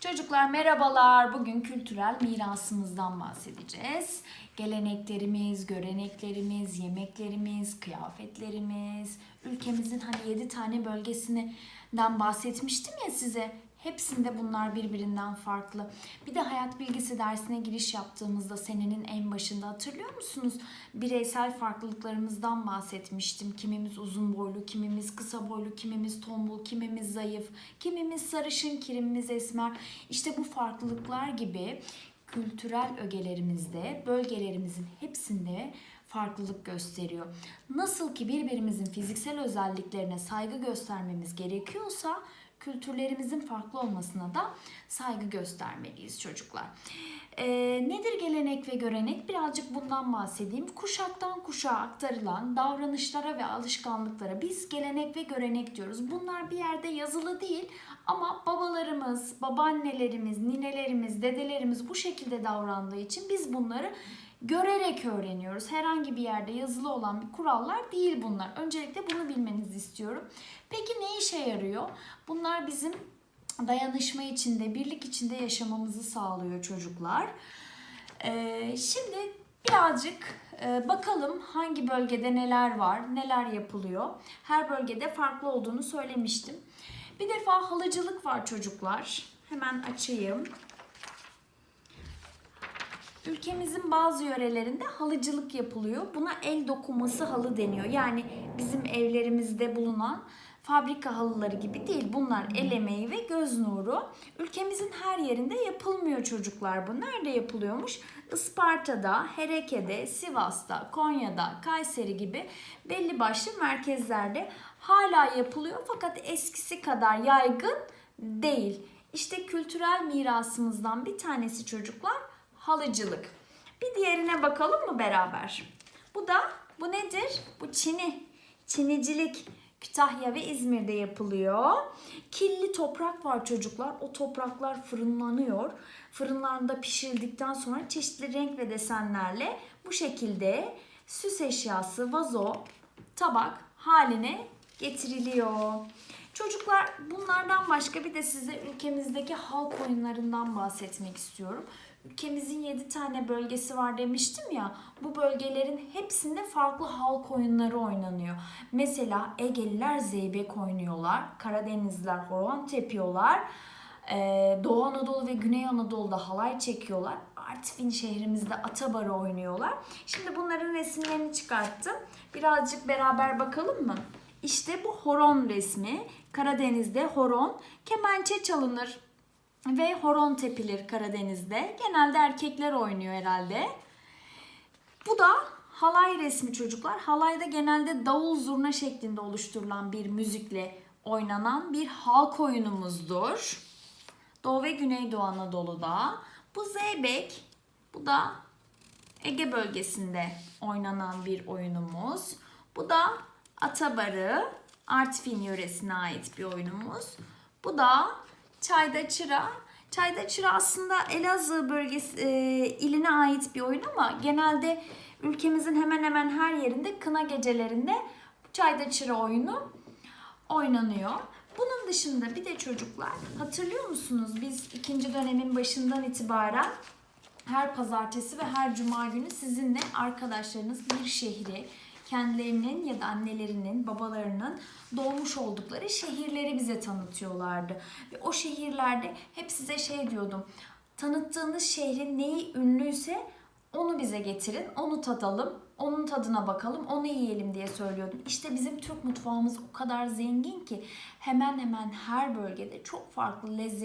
Çocuklar merhabalar. Bugün kültürel mirasımızdan bahsedeceğiz. Geleneklerimiz, göreneklerimiz, yemeklerimiz, kıyafetlerimiz, ülkemizin hani 7 tane bölgesinden bahsetmiştim ya size. Hepsinde bunlar birbirinden farklı. Bir de hayat bilgisi dersine giriş yaptığımızda senenin en başında hatırlıyor musunuz? Bireysel farklılıklarımızdan bahsetmiştim. Kimimiz uzun boylu, kimimiz kısa boylu, kimimiz tombul, kimimiz zayıf, kimimiz sarışın, kimimiz esmer. İşte bu farklılıklar gibi kültürel ögelerimizde, bölgelerimizin hepsinde farklılık gösteriyor. Nasıl ki birbirimizin fiziksel özelliklerine saygı göstermemiz gerekiyorsa kültürlerimizin farklı olmasına da saygı göstermeliyiz çocuklar. Ee, nedir gelenek ve görenek? Birazcık bundan bahsedeyim. Kuşaktan kuşağa aktarılan davranışlara ve alışkanlıklara biz gelenek ve görenek diyoruz. Bunlar bir yerde yazılı değil ama babalarımız, babaannelerimiz, ninelerimiz, dedelerimiz bu şekilde davrandığı için biz bunları görerek öğreniyoruz. Herhangi bir yerde yazılı olan bir kurallar değil bunlar. Öncelikle bunu bilmenizi istiyorum. Peki ne işe yarıyor? Bunlar bizim dayanışma içinde, birlik içinde yaşamamızı sağlıyor çocuklar. Ee, şimdi birazcık e, bakalım hangi bölgede neler var, neler yapılıyor. Her bölgede farklı olduğunu söylemiştim. Bir defa halıcılık var çocuklar. Hemen açayım. Ülkemizin bazı yörelerinde halıcılık yapılıyor. Buna el dokuması halı deniyor. Yani bizim evlerimizde bulunan fabrika halıları gibi değil. Bunlar el emeği ve göz nuru. Ülkemizin her yerinde yapılmıyor çocuklar bu. Nerede yapılıyormuş? Isparta'da, Hereke'de, Sivas'ta, Konya'da, Kayseri gibi belli başlı merkezlerde hala yapılıyor. Fakat eskisi kadar yaygın değil. İşte kültürel mirasımızdan bir tanesi çocuklar halıcılık. Bir diğerine bakalım mı beraber? Bu da bu nedir? Bu çini. Çinicilik. Kütahya ve İzmir'de yapılıyor. Killi toprak var çocuklar. O topraklar fırınlanıyor. Fırınlarda pişirildikten sonra çeşitli renk ve desenlerle bu şekilde süs eşyası, vazo, tabak haline getiriliyor. Çocuklar bunlardan başka bir de size ülkemizdeki halk oyunlarından bahsetmek istiyorum. Ülkemizin 7 tane bölgesi var demiştim ya. Bu bölgelerin hepsinde farklı halk oyunları oynanıyor. Mesela Egeliler zeybek oynuyorlar. Karadenizliler horon tepiyorlar. Ee, Doğu Anadolu ve Güney Anadolu'da halay çekiyorlar. Artvin şehrimizde atabarı oynuyorlar. Şimdi bunların resimlerini çıkarttım. Birazcık beraber bakalım mı? İşte bu horon resmi. Karadeniz'de horon kemençe çalınır ve horon tepilir Karadeniz'de. Genelde erkekler oynuyor herhalde. Bu da halay resmi çocuklar. Halayda genelde davul zurna şeklinde oluşturulan bir müzikle oynanan bir halk oyunumuzdur. Doğu ve Güneydoğu Anadolu'da. Bu zeybek, bu da Ege bölgesinde oynanan bir oyunumuz. Bu da Atabarı, Artvin yöresine ait bir oyunumuz. Bu da Çayda Çıra. Çayda Çıra aslında Elazığ bölgesi e, iline ait bir oyun ama genelde ülkemizin hemen hemen her yerinde kına gecelerinde Çayda Çıra oyunu oynanıyor. Bunun dışında bir de çocuklar hatırlıyor musunuz biz ikinci dönemin başından itibaren her pazartesi ve her cuma günü sizinle arkadaşlarınız bir şehri kendilerinin ya da annelerinin, babalarının doğmuş oldukları şehirleri bize tanıtıyorlardı. Ve o şehirlerde hep size şey diyordum. Tanıttığınız şehrin neyi ünlüyse onu bize getirin, onu tadalım, onun tadına bakalım, onu yiyelim diye söylüyordum. İşte bizim Türk mutfağımız o kadar zengin ki hemen hemen her bölgede çok farklı lezzet